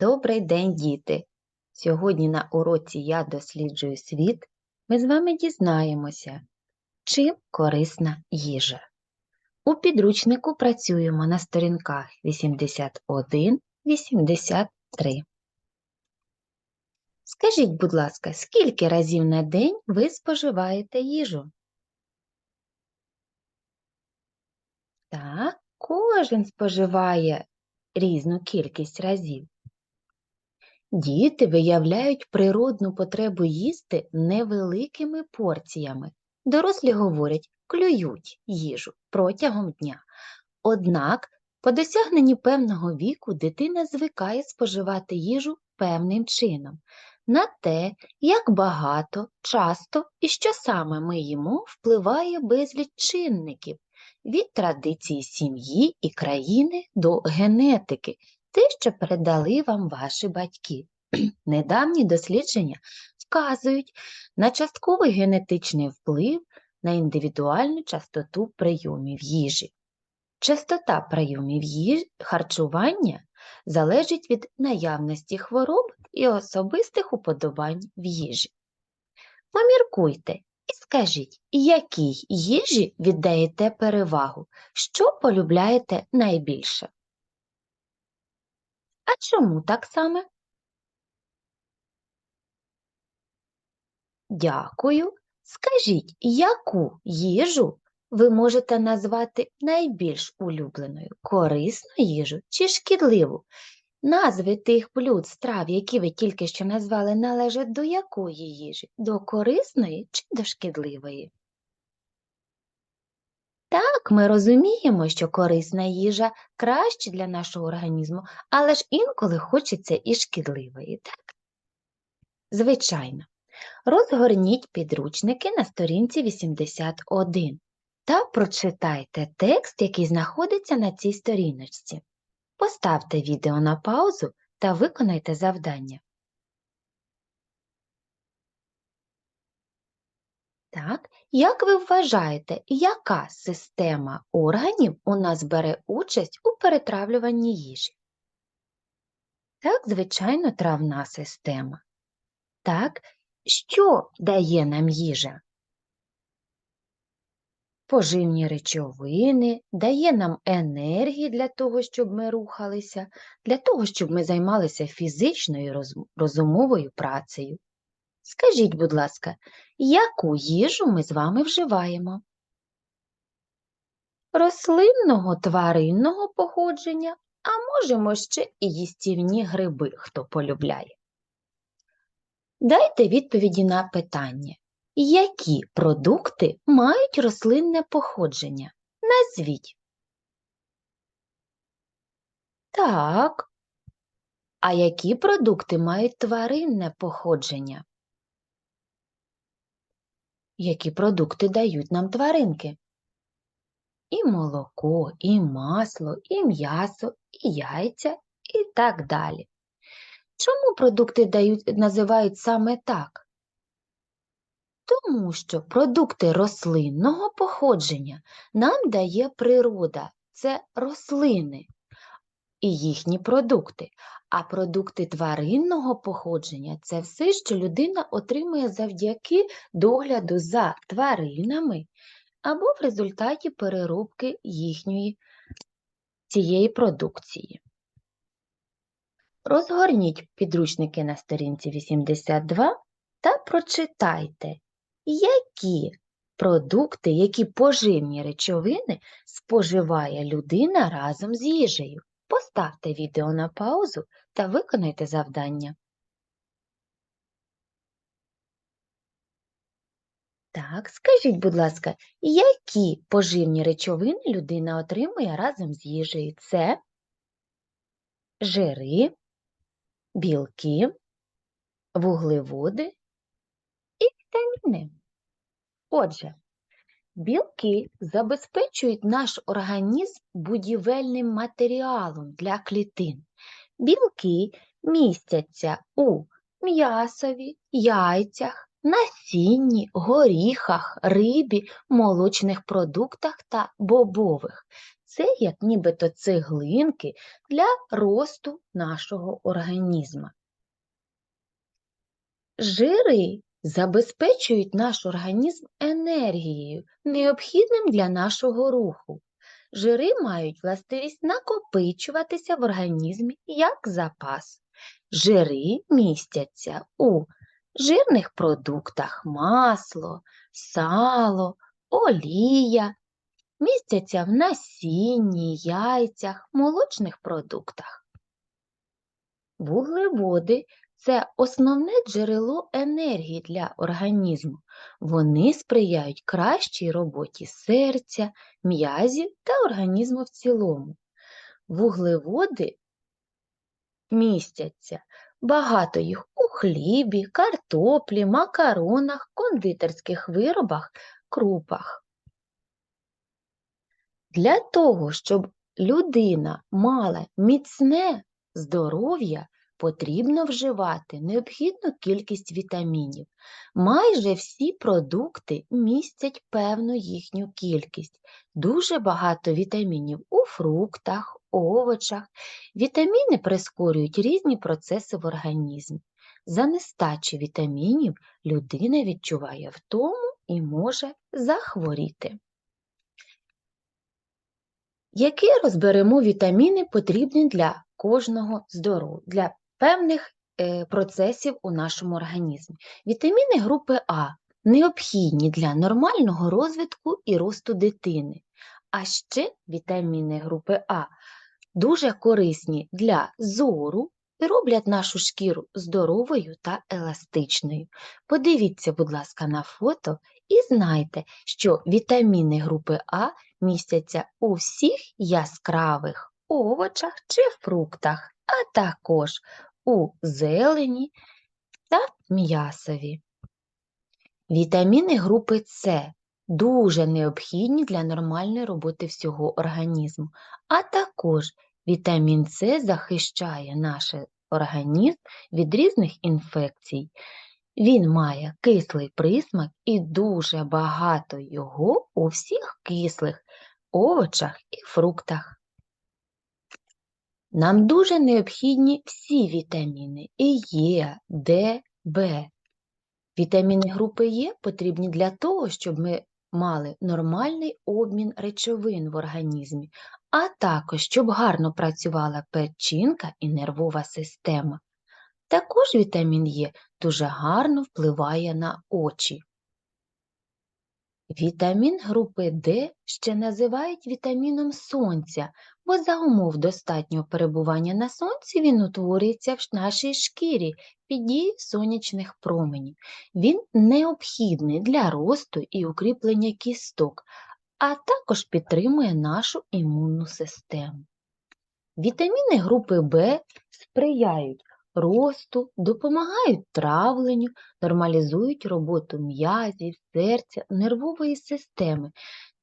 Добрий день, діти! Сьогодні на уроці Я досліджую світ ми з вами дізнаємося, чим корисна їжа. У підручнику працюємо на сторінках 81-83. Скажіть, будь ласка, скільки разів на день ви споживаєте їжу? Так, кожен споживає різну кількість разів. Діти виявляють природну потребу їсти невеликими порціями. Дорослі говорять, клюють їжу протягом дня. Однак, по досягненні певного віку дитина звикає споживати їжу певним чином. На те, як багато, часто і що саме ми їмо, впливає безліч чинників від традиції сім'ї і країни до генетики, те, що передали вам ваші батьки. Недавні дослідження вказують на частковий генетичний вплив на індивідуальну частоту прийомів їжі. Частота прийомів їжі харчування залежить від наявності хвороб і особистих уподобань в їжі. Поміркуйте і скажіть, якій їжі віддаєте перевагу, що полюбляєте найбільше? А чому так саме? Дякую. Скажіть, яку їжу ви можете назвати найбільш улюбленою? Корисну їжу чи шкідливу? Назви тих блюд, страв, які ви тільки що назвали, належать до якої їжі? До корисної чи до шкідливої? Ми розуміємо, що корисна їжа краще для нашого організму, але ж інколи хочеться і шкідливої, так? Звичайно. Розгорніть підручники на сторінці 81 та прочитайте текст, який знаходиться на цій сторіночці. Поставте відео на паузу та виконайте завдання. Так, як ви вважаєте, яка система органів у нас бере участь у перетравлюванні їжі? Так, звичайно, травна система. Так, що дає нам їжа? Поживні речовини, дає нам енергії для того, щоб ми рухалися, для того, щоб ми займалися фізичною розумовою працею. Скажіть, будь ласка, яку їжу ми з вами вживаємо? Рослинного тваринного походження, а можемо ще і їстівні гриби, хто полюбляє. Дайте відповіді на питання, які продукти мають рослинне походження? Назвіть. Так. А які продукти мають тваринне походження? Які продукти дають нам тваринки? І молоко, і масло, і м'ясо, і яйця, і так далі. Чому продукти дають, називають саме так? Тому що продукти рослинного походження нам дає природа, це рослини і їхні продукти. А продукти тваринного походження це все, що людина отримує завдяки догляду за тваринами або в результаті переробки їхньої цієї продукції. Розгорніть підручники на сторінці 82 та прочитайте, які продукти, які поживні речовини споживає людина разом з їжею. Поставте відео на паузу та виконайте завдання. Так, скажіть, будь ласка, які поживні речовини людина отримує разом з їжею? Це жири, білки, вуглеводи і вітаміни. Отже, білки забезпечують наш організм будівельним матеріалом для клітин. Білки містяться у м'ясові, яйцях, насінні, горіхах, рибі, молочних продуктах та бобових. це як нібито цеглинки для росту нашого організму. Жири забезпечують наш організм енергією, необхідним для нашого руху. Жири мають властивість накопичуватися в організмі як запас. Жири містяться у жирних продуктах масло, сало, олія, містяться в насінні, яйцях, молочних продуктах. Вуглеводи це основне джерело енергії для організму. Вони сприяють кращій роботі серця, м'язів та організму в цілому. Вуглеводи містяться багато їх у хлібі, картоплі, макаронах, кондитерських виробах, крупах. Для того, щоб людина мала міцне здоров'я, потрібно вживати необхідну кількість вітамінів. Майже всі продукти містять певну їхню кількість. Дуже багато вітамінів у фруктах, овочах. Вітаміни прискорюють різні процеси в організмі. За нестачі вітамінів людина відчуває втому і може захворіти. Які розберемо вітаміни потрібні для кожного здоров'я, для певних е, процесів у нашому організмі. Вітаміни групи А необхідні для нормального розвитку і росту дитини. А ще вітаміни групи А дуже корисні для зору і роблять нашу шкіру здоровою та еластичною. Подивіться, будь ласка, на фото і знайте, що вітаміни групи А містяться у всіх яскравих овочах чи фруктах, а також у зелені та м'ясові. Вітаміни групи С дуже необхідні для нормальної роботи всього організму, а також вітамін С захищає наш організм від різних інфекцій. Він має кислий присмак і дуже багато його у всіх кислих овочах і фруктах. Нам дуже необхідні всі вітаміни І, Е, Д, В. Вітаміни групи Е потрібні для того, щоб ми мали нормальний обмін речовин в організмі, а також щоб гарно працювала печінка і нервова система. Також вітамін Е дуже гарно впливає на очі. Вітамін групи Д ще називають вітаміном сонця, бо за умов достатнього перебування на сонці він утворюється в нашій шкірі під дією сонячних променів. Він необхідний для росту і укріплення кісток, а також підтримує нашу імунну систему. Вітаміни групи В сприяють росту, допомагають травленню, нормалізують роботу м'язів, серця, нервової системи,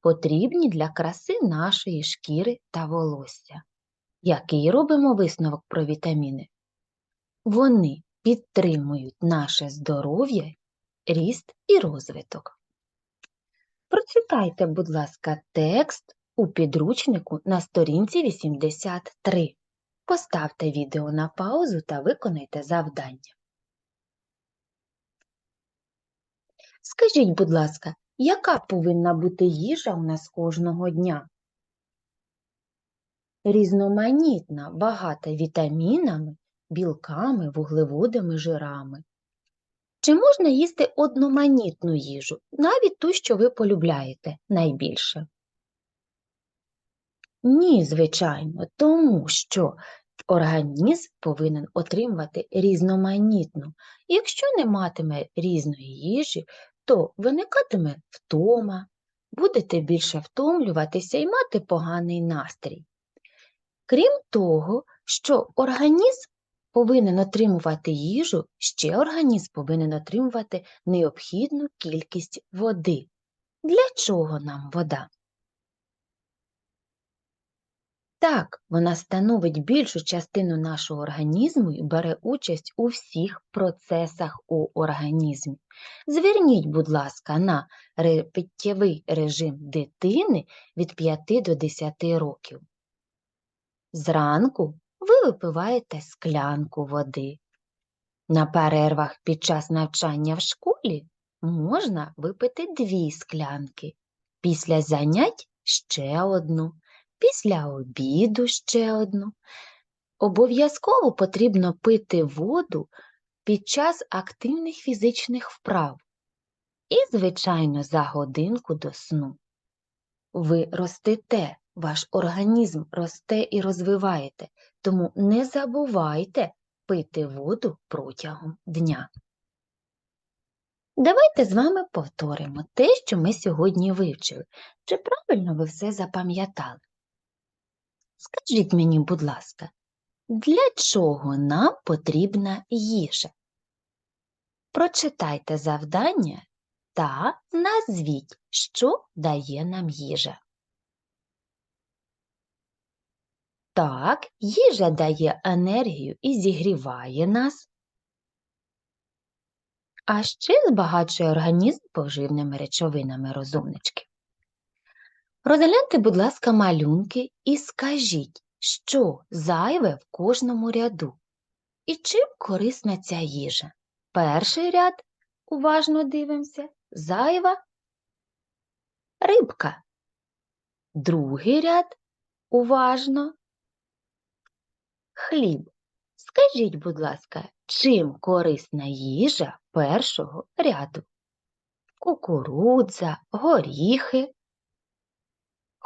потрібні для краси нашої шкіри та волосся. Який робимо висновок про вітаміни? Вони підтримують наше здоров'я, ріст і розвиток. Прочитайте, будь ласка, текст у підручнику на сторінці 83. Поставте відео на паузу та виконайте завдання. Скажіть, будь ласка, яка повинна бути їжа у нас кожного дня? Різноманітна, багата вітамінами, білками, вуглеводами, жирами. Чи можна їсти одноманітну їжу, навіть ту, що ви полюбляєте найбільше? Ні, звичайно, тому що організм повинен отримувати різноманітну. Якщо не матиме різної їжі, то виникатиме втома, будете більше втомлюватися і мати поганий настрій. Крім того, що організм повинен отримувати їжу, ще організм повинен отримувати необхідну кількість води. Для чого нам вода? Так, вона становить більшу частину нашого організму і бере участь у всіх процесах у організмі. Зверніть, будь ласка, на питтєвий режим дитини від 5 до 10 років. Зранку ви випиваєте склянку води. На перервах під час навчання в школі можна випити дві склянки. Після занять ще одну, після обіду ще одну. Обов'язково потрібно пити воду під час активних фізичних вправ і, звичайно, за годинку до сну. Ви ростете, ваш організм росте і розвиваєте, тому не забувайте пити воду протягом дня. Давайте з вами повторимо те, що ми сьогодні вивчили. Чи правильно ви все запам'ятали? Скажіть мені, будь ласка, для чого нам потрібна їжа? Прочитайте завдання та назвіть, що дає нам їжа. Так, їжа дає енергію і зігріває нас, а ще збагачує організм поживними речовинами розумнички. Розгляньте, будь ласка, малюнки і скажіть, що зайве в кожному ряду і чим корисна ця їжа. Перший ряд, уважно дивимося, зайва рибка. Другий ряд, уважно, хліб. Скажіть, будь ласка, чим корисна їжа першого ряду? Кукурудза, горіхи,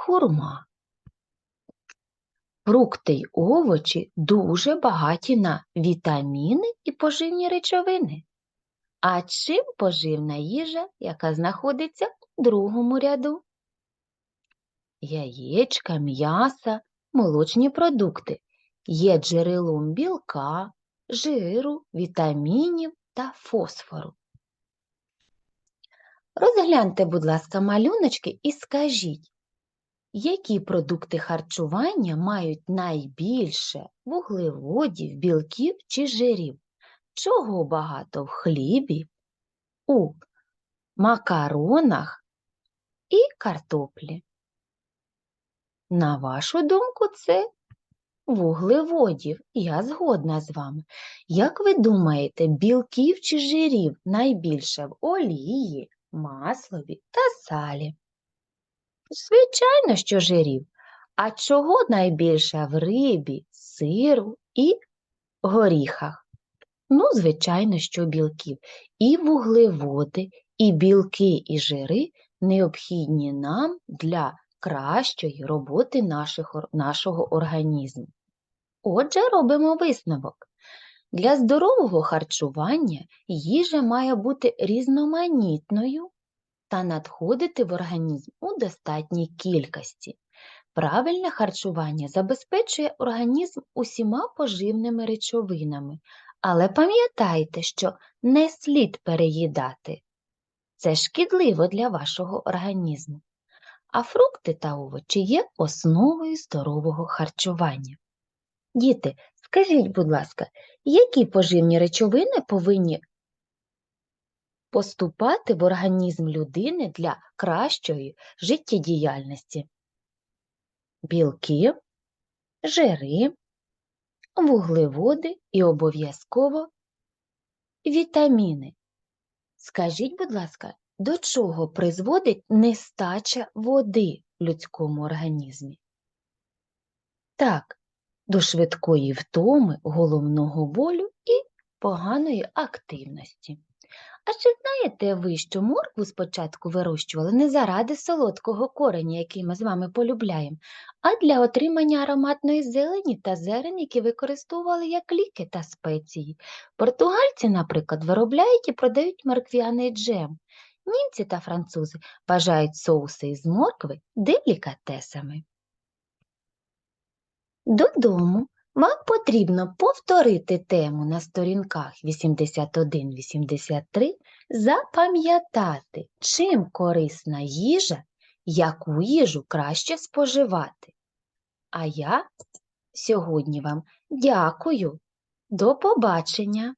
хурма. Фрукти й овочі дуже багаті на вітаміни і поживні речовини. А чим поживна їжа, яка знаходиться у другому ряду? Яєчка, м'яса, молочні продукти є джерелом білка, жиру, вітамінів та фосфору. Розгляньте, будь ласка, малюночки і скажіть, які продукти харчування мають найбільше вуглеводів, білків чи жирів? Чого багато в хлібі, у макаронах і картоплі? На вашу думку, це вуглеводів. Я згодна з вами. Як ви думаєте, білків чи жирів найбільше в олії, маслові та салі? Звичайно, що жирів. А чого найбільше в рибі, сиру і горіхах? Ну, звичайно, що білків. І вуглеводи, і білки, і жири необхідні нам для кращої роботи наших, нашого організму. Отже, робимо висновок. Для здорового харчування їжа має бути різноманітною та надходити в організм у достатній кількості. Правильне харчування забезпечує організм усіма поживними речовинами, але пам'ятайте, що не слід переїдати. Це шкідливо для вашого організму. А фрукти та овочі є основою здорового харчування. Діти, скажіть, будь ласка, які поживні речовини повинні поступати в організм людини для кращої життєдіяльності? Білки, жири, вуглеводи і обов'язково вітаміни. Скажіть, будь ласка, до чого призводить нестача води в людському організмі? Так, до швидкої втоми, головного болю і поганої активності. А чи знаєте ви, що моркву спочатку вирощували не заради солодкого кореня, який ми з вами полюбляємо, а для отримання ароматної зелені та зерен, які використовували як ліки та спеції. Португальці, наприклад, виробляють і продають морквяний джем. Німці та французи вважають соуси із моркви делікатесами. Додому вам потрібно повторити тему на сторінках 81-83, запам'ятати, чим корисна їжа, яку їжу краще споживати. А я сьогодні вам дякую. До побачення!